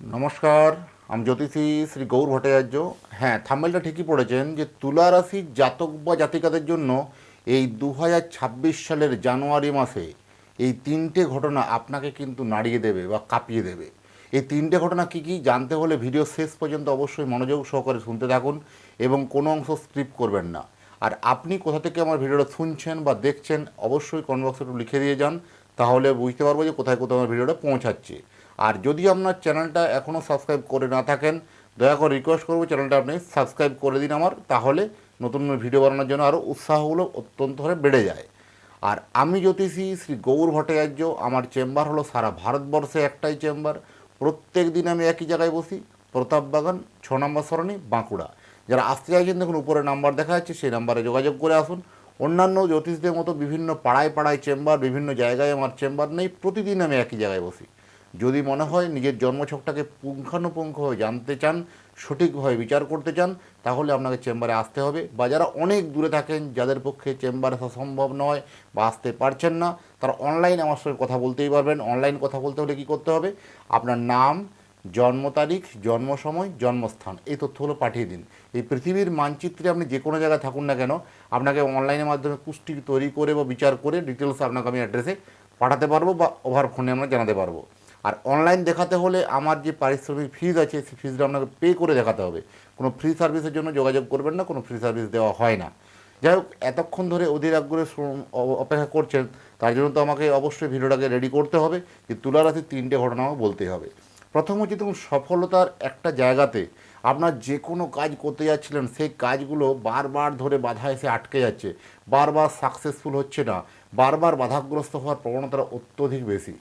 নমস্কার, আমি জ্যোতিষী শ্রী গৌর ভট্টাচার্য। হ্যাঁ থাম্বেলটা ঠিকই পড়েছেন যে তুলা রাশির জাতক বা জাতিকাদের জন্য এই দু হাজার ছাব্বিশ সালের জানুয়ারি মাসে এই তিনটে ঘটনা আপনাকে কিন্তু নাড়িয়ে দেবে বা কাঁপিয়ে দেবে। এই তিনটে ঘটনা কী কী জানতে হলে ভিডিও শেষ পর্যন্ত অবশ্যই মনোযোগ সহকারে শুনতে থাকুন এবং কোনো অংশ স্ক্রিপ্ট করবেন না। আর আপনি কোথা থেকে আমার ভিডিওটা শুনছেন বা দেখছেন অবশ্যই কমেন্ট বক্সে একটু লিখে দিয়ে যান, তাহলে বুঝতে পারব যে কোথায় কোথায় আমার ভিডিওটা পৌঁছাচ্ছে। আর যদি আপনার চ্যানেলটা এখনও সাবস্ক্রাইব করে না থাকেন, দয়া করে রিকোয়েস্ট করব চ্যানেলটা আপনি সাবস্ক্রাইব করে দিন আমার, তাহলে নতুন নতুন ভিডিও বানানোর জন্য আরও উৎসাহগুলো অত্যন্ত হারে বেড়ে যায়। আর আমি জ্যোতিষী শ্রী গৌর ভট্টাচার্য, আমার চেম্বার হলো সারা ভারতবর্ষে একটাই চেম্বার, প্রত্যেক দিন আমি একই জায়গায় বসি প্রতাপবাগান ছ নম্বর সরণি, বাঁকুড়া। যারা আসতে চাইছেন দেখুন, উপরে নাম্বার দেখা যাচ্ছে, সেই নাম্বারে যোগাযোগ করে আসুন। অন্যান্য জ্যোতিষদের মতো বিভিন্ন পাড়ায় পাড়ায় চেম্বার, বিভিন্ন জায়গায় আমার চেম্বার নেই, প্রতিদিন আমি একই জায়গায় বসি। যদি মনে হয় নিজের জন্মছকটাকে পুঙ্খানুপুঙ্খভাবে জানতে চান সঠিকভাবে বিচার করতে চান, তাহলে আপনাকে চেম্বারে আসতে হবে। বা যারা অনেক দূরে থাকেন, যাদের পক্ষে চেম্বারে আসা সম্ভব নয় বা আসতে পারছেন না, তারা অনলাইন আমার সঙ্গে কথা বলতেই পারবেন। অনলাইন কথা বলতে হলে কী করতে হবে? আপনার নাম, জন্ম তারিখ, জন্ম সময়, জন্মস্থান, এই তথ্যগুলো পাঠিয়ে দিন। এই পৃথিবীর মানচিত্রে আপনি যে কোনো জায়গায় থাকুন না কেন, আপনাকে অনলাইনের মাধ্যমে পুষ্টি তৈরি করে বা বিচার করে ডিটেলস আপনাকে আমি অ্যাড্রেসে পাঠাতে পারব বা ওভার ফোনে আমরা জানাতে পারব। আর অনলাইন দেখাতে হলে আমার যে পারিশ্রমিক ফিজ আছে, সেই ফিজটা আপনাকে পে করে দেখাতে হবে। কোনো ফ্রি সার্ভিসের জন্য যোগাযোগ করবেন না, কোনো ফ্রি সার্ভিস দেওয়া হয় না। যাই হোক, এতক্ষণ ধরে অধীর আগ্রহে অপেক্ষা করছেন, তার জন্য তো আমাকে অবশ্যই ভিডিওটাকে রেডি করতে হবে। যে তুলা রাশির তিনটে ঘটনা আমাকে বলতেই হবে। প্রথম হচ্ছে, দেখুন, সফলতার একটা জায়গাতে আপনার যে কোনো কাজ করতে যাচ্ছিলেন, সেই কাজগুলো বারবার ধরে বাধা এসে আটকে যাচ্ছে। বারবার সাকসেসফুল হচ্ছে না। বারবার বাধাগ্রস্ত হওয়ার প্রবণতা অত্যধিক বেশি।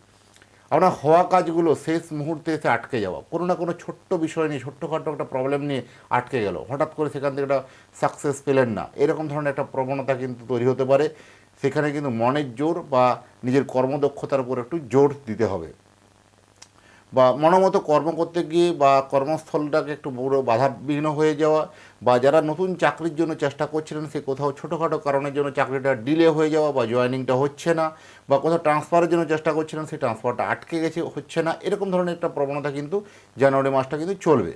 আপনার হওয়া কাজগুলো শেষ মুহূর্তে এসে আটকে যাওয়া কোনো না কোনো ছোট্ট বিষয় নিয়ে, ছোট্টখাটো একটা প্রবলেম নিয়ে আটকে গেল। হঠাৎ করে সেখান থেকে একটা সাকসেস পেলেন না। এরকম ধরনের একটা প্রবণতা কিন্তু তৈরি হতে পারে। সেখানে কিন্তু মনের জোর বা নিজের কর্মদক্ষতার উপর একটু জোর দিতে হবে। বা মনোমতো কর্ম করতে গিয়ে বা কর্মস্থলটাকে একটু বড় বাধাবিঘ্ন হয়ে যাওয়া বা যারা নতুন চাকরির জন্য চেষ্টা করছিলেন সে কোথাও ছোটোখাটো কারণের জন্য চাকরিটা ডিলে হয়ে যাওয়া বা জয়েনিংটা হচ্ছে না বা কোথাও ট্রান্সফারের জন্য চেষ্টা করছিলেন সেই ট্রান্সফারটা আটকে গেছে, হচ্ছে না, এরকম ধরনের একটা প্রবণতা কিন্তু জানুয়ারি মাসটা কিন্তু চলবে।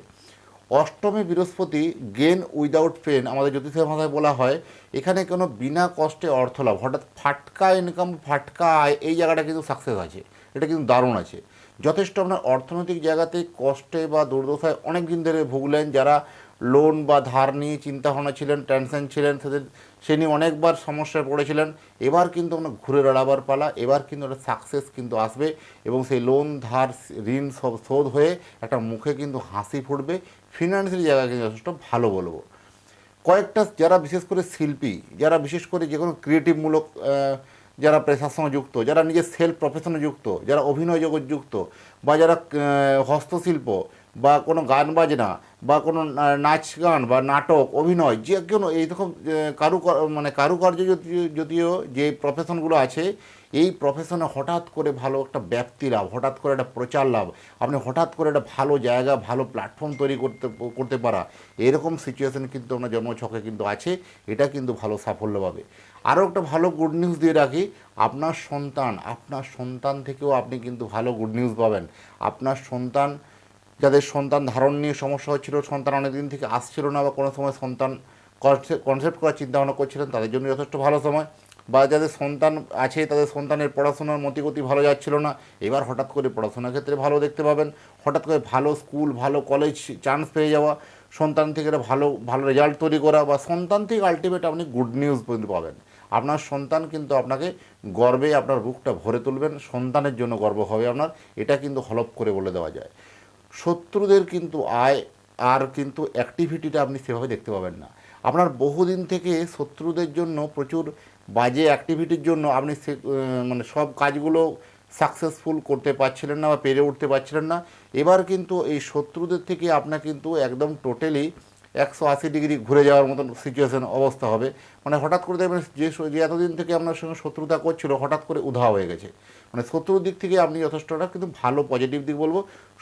অষ্টমী বৃহস্পতি গেন উইদাউট পেন আমাদের জ্যোতিষের ভাষায় বলা হয়, এখানে কোনো বিনা কষ্টে অর্থ লাভ, হঠাৎ ফাটকা ইনকাম ফাটকা আয়, এই জায়গাটা কিন্তু সাকসেস আছে। এটা কিন্তু দারুণ আছে। যথেষ্ট আপনার অর্থনৈতিক জায়গাতে কষ্টে বা দুর্দশায় অনেক দিন ধরে ভুগলেন যারা লোন বা ধার নিয়ে চিন্তা ভাবনা ছিলেন টেনশন ছিলেন, তাদের সে নিয়ে অনেকবার সমস্যায় পড়েছিলেন। এবার কিন্তু আপনার ঘুরে দাঁড়াবার পালা, এবার কিন্তু একটা সাকসেস কিন্তু আসবে এবং সেই লোন ধার, ঋণ সব শোধ হয়ে একটা মুখে কিন্তু হাসি ফুটবে। ফিনান্সিয়াল জায়গা কিন্তু যথেষ্ট ভালো বলব। কয়েকটা যারা বিশেষ করে শিল্পী, যারা বিশেষ করে যে কোনো ক্রিয়েটিভমূলক যারা পেশার সঙ্গে যুক্ত, যারা নিজের সেলফ প্রফেশনে যুক্ত, যারা অভিনয় জগৎ যুক্ত, বা যারা হস্তশিল্প, বা কোনো গান বাজনা বা কোনো নাচ গান বা নাটক, অভিনয়, যে কোনো এইরকম কারু মানে কারুকার্য যদিও যে প্রফেশনগুলো আছে, এই প্রফেশনে হঠাৎ করে ভালো একটা ব্যাপ্তি লাভ, হঠাৎ করে একটা প্রচার লাভ, আপনি হঠাৎ করে একটা ভালো জায়গা, ভালো প্ল্যাটফর্ম তৈরি করতে করতে পারা, এরকম সিচুয়েশন কিন্তু আপনার জন্মছকে কিন্তু আছে, এটা কিন্তু ভালো সাফল্য পাবে। আরও একটা ভালো গুড নিউজ দিয়ে রাখি, আপনার সন্তান আপনার সন্তান থেকেও আপনি কিন্তু ভালো গুড নিউজ পাবেন। আপনার সন্তান যাদের সন্তান ধারণ নিয়ে সমস্যা হচ্ছিল, সন্তান অনেক দিন থেকে আসছিল না বা কোনো সময় সন্তান কনসেপ্ট করার চিন্তা ভাবনা করছিলেন, তাদের জন্য যথেষ্ট ভালো সময়। বা যাদের সন্তান আছে, তাদের সন্তানের পড়াশোনার মতিগতি ভালো যাচ্ছিল না, এবার হঠাৎ করে পড়াশোনার ক্ষেত্রে ভালো দেখতে পাবেন। হঠাৎ করে ভালো স্কুল, ভালো কলেজ চান্স পেয়ে যাওয়া, সন্তান থেকে ভালো ভালো রেজাল্ট তৈরি করা বা সন্তান থেকে আলটিমেট আপনি গুড নিউজ পর্যন্ত পাবেন। আপনার সন্তান কিন্তু আপনাকে গর্বে আপনার বুকটা ভরে তুলবেন, সন্তানের জন্য গর্ব হবে আপনার, এটা কিন্তু হলপ করে বলে দেওয়া যায়। শত্রুদের কিন্তু আয় আর কিন্তু অ্যাক্টিভিটিটা আপনি সেভাবে দেখতে পাবেন না। আপনার বহুদিন থেকে শত্রুদের জন্য প্রচুর বাজে অ্যাক্টিভিটির জন্য আপনি সে মানে সব কাজগুলো সাকসেসফুল করতে পারছিলেন না বা পেরে উঠতে পারছিলেন না। এবার কিন্তু এই শত্রুদের থেকে আপনার কিন্তু একদম টোটালি একশো আশি ডিগ্রি ঘুরে যাওয়ার মতন সিচুয়েশন অবস্থা হবে। মানে হঠাৎ করে দেখবেন যে যে এতদিন থেকে আপনার সঙ্গে শত্রুতা করছিল, হঠাৎ করে উধা হয়ে গেছে। মানে শত্রুর দিক থেকে আপনি যথেষ্টটা কিন্তু ভালো পজিটিভ দিক বলব।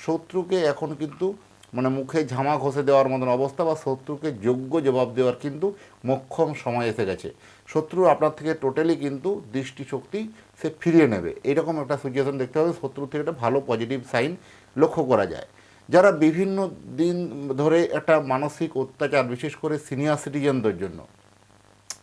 শত্রুকে এখন কিন্তু মানে মুখে ঝামা ঘষে দেওয়ার মতন অবস্থা বা শত্রুকে যোগ্য জবাব দেওয়ার কিন্তু মোক্ষম সময় এসে গেছে। শত্রু আপনার থেকে টোটালি কিন্তু দৃষ্টিশক্তি সে ফিরিয়ে নেবে। এরকম একটা সিচুয়েশন দেখতে হবে। শত্রু থেকে একটা ভালো পজিটিভ সাইন লক্ষ্য করা যায়। যারা বিভিন্ন দিন ধরে একটা মানসিক অত্যাচার, বিশেষ করে সিনিয়র সিটিজেনদের জন্য,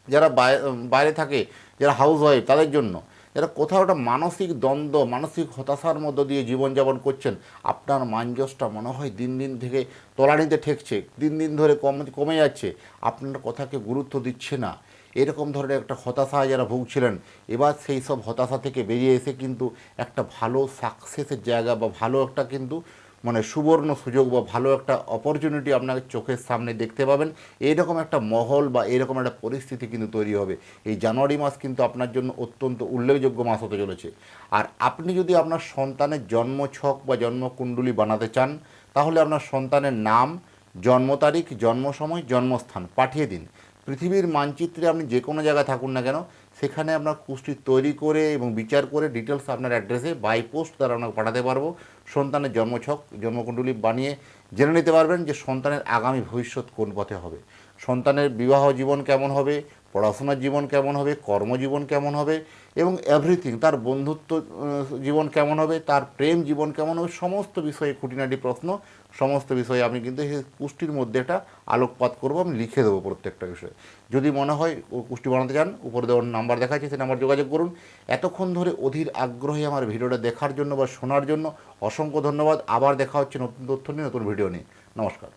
যারা বাই- বাইরে থাকে, যারা হাউস ওয়াইফ তাদের জন্য, যারা কোথাও একটা মানসিক দ্বন্দ্ব, মানসিক হতাশার মধ্য দিয়ে জীবনযাপন করছেন, আপনার মানজসটা মনে হয় দিন দিন থেকে তলানিতে ঠেকছে, দিন দিন ধরে কম, কমে যাচ্ছে, আপনার কথাকে গুরুত্ব দিচ্ছে না। এরকম ধরনের একটা হতাশায় যারা ভুগছিলেন, এবার সেই সব হতাশা থেকে বেরিয়ে এসে কিন্তু একটা ভালো সাকসেসের জায়গা বা ভালো একটা কিন্তু মানে সুবর্ণ সুযোগ বা ভালো একটা অপরচুনিটি আপনাকে চোখের সামনে দেখতে পাবেন। এইরকম একটা মহল বা এরকম একটা পরিস্থিতি কিন্তু তৈরি হবে। এই জানুয়ারি মাস কিন্তু আপনার জন্য অত্যন্ত উল্লেখযোগ্য মাস হতে চলেছে। আর আপনি যদি আপনার সন্তানের জন্ম ছক বা জন্মকুণ্ডলী বানাতে চান, তাহলে আপনার সন্তানের নাম, জন্ম তারিখ, জন্ম সময়, জন্মস্থান পাঠিয়ে দিন। পৃথিবীর মানচিত্রে আপনি যে কোনো জায়গায় থাকুন না কেন সেখানে আপনার কুষ্টি তৈরি করে এবং বিচার করে ডিটেলস আপনার অ্যাড্রেসে বাই পোস্ট দ্বারা আপনাকে পাঠাতে পারব। সন্তানের জন্মছক, জন্মকুণ্ডলী বানিয়ে জেনে নিতে পারবেন যে সন্তানের আগামী ভবিষ্যৎ কোন পথে হবে। সন্তানের বিবাহ জীবন কেমন হবে? পড়াশোনার জীবন কেমন হবে, কর্মজীবন কেমন হবে এবং এভরিথিং তার বন্ধুত্ব জীবন কেমন হবে, তার প্রেম জীবন কেমন হবে, সমস্ত বিষয়ে খুঁটিনাটি প্রশ্ন, সমস্ত বিষয়ে আমি কিন্তু এই পুষ্টির মধ্যে একটা আলোকপাত করব, আমি লিখে দেবো প্রত্যেকটা বিষয়ে। যদি মনে হয় ও পুষ্টি বানাতে চান, উপরে দেওয়ার নাম্বার দেখা যাচ্ছে সেই নাম্বার যোগাযোগ করুন। এতক্ষণ ধরে অধীর আগ্রহে আমার ভিডিওটা দেখার জন্য বা শোনার জন্য অসংখ্য ধন্যবাদ। আবার দেখা হচ্ছে নতুন তথ্য নিয়ে, নতুন ভিডিও নিয়ে। নমস্কার।